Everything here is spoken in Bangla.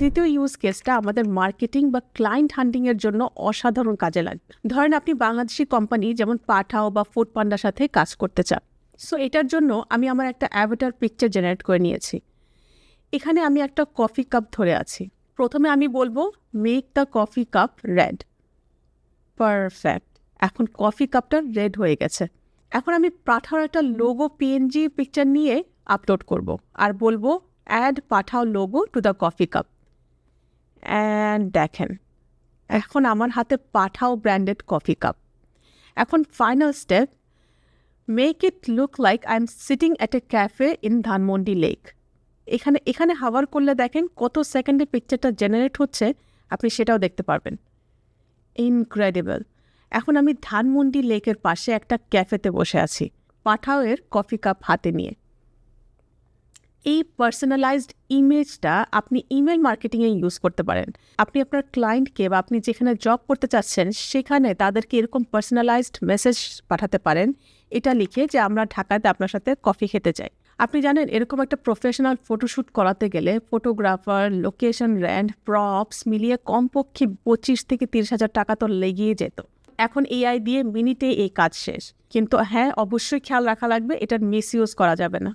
তৃতীয় ইউজ কেসটা আমাদের মার্কেটিং বা ক্লায়েন্ট হান্টিংয়ের জন্য অসাধারণ কাজে লাগবে। ধরেন আপনি বাংলাদেশি কোম্পানি যেমন পাঠাও বা ফুড পান্ডার সাথে কাজ করতে চান। সো এটার জন্য আমি আমার একটা অ্যাভেটার পিকচার জেনারেট করে নিয়েছি। এখানে আমি একটা কফি কাপ ধরে আছি। প্রথমে আমি বলব make the coffee cup red perfect এখন কফি কাপটা রেড হয়ে গেছে। এখন আমি পাঠাও একটা লোগো পিএনজি পিকচার নিয়ে আপলোড করব। আর বলব add Pathao logo to the coffee cup and দেখেন, এখন আমার হাতে পাঠাও ব্র্যান্ডেড কফি কাপ এখন final step make it look like I am sitting at a cafe in Dhanmondi lake এখানে এখানে হাওয়ার করলে দেখেন কত সেকেন্ডে পিকচারটা জেনারেট হচ্ছে, আপনি সেটাও দেখতে পারবেন। ইনক্রেডিবল এখন আমি ধানমন্ডি লেকের পাশে একটা ক্যাফেতে বসে আছি পাঠাওয়ের কফি কাপ হাতে নিয়ে। এই পার্সোনালাইজড ইমেজটা আপনি ইমেল মার্কেটিংয়ে ইউজ করতে পারেন। আপনি আপনার ক্লায়েন্টকে বা আপনি যেখানে জব করতে চাচ্ছেন, সেখানে তাদেরকে এরকম পার্সোনালাইজড মেসেজ পাঠাতে পারেন। এটা লিখে যে, আমরা ঢাকাতে আপনার সাথে কফি খেতে চাই। আপনি জানেন, এরকম একটা প্রফেশনাল ফটোশ্যুট করাতে গেলে ফটোগ্রাফার লোকেশন র্যান্ড প্রপস মিলিয়ে কমপক্ষে পঁচিশ থেকে তিরিশ হাজার টাকা তো লেগেই যেত। এখন এআই দিয়ে মিনিটে এই কাজ শেষ। কিন্তু হ্যাঁ অবশ্যই খেয়াল রাখা লাগবে, এটার মিস ইউজ করা যাবে না।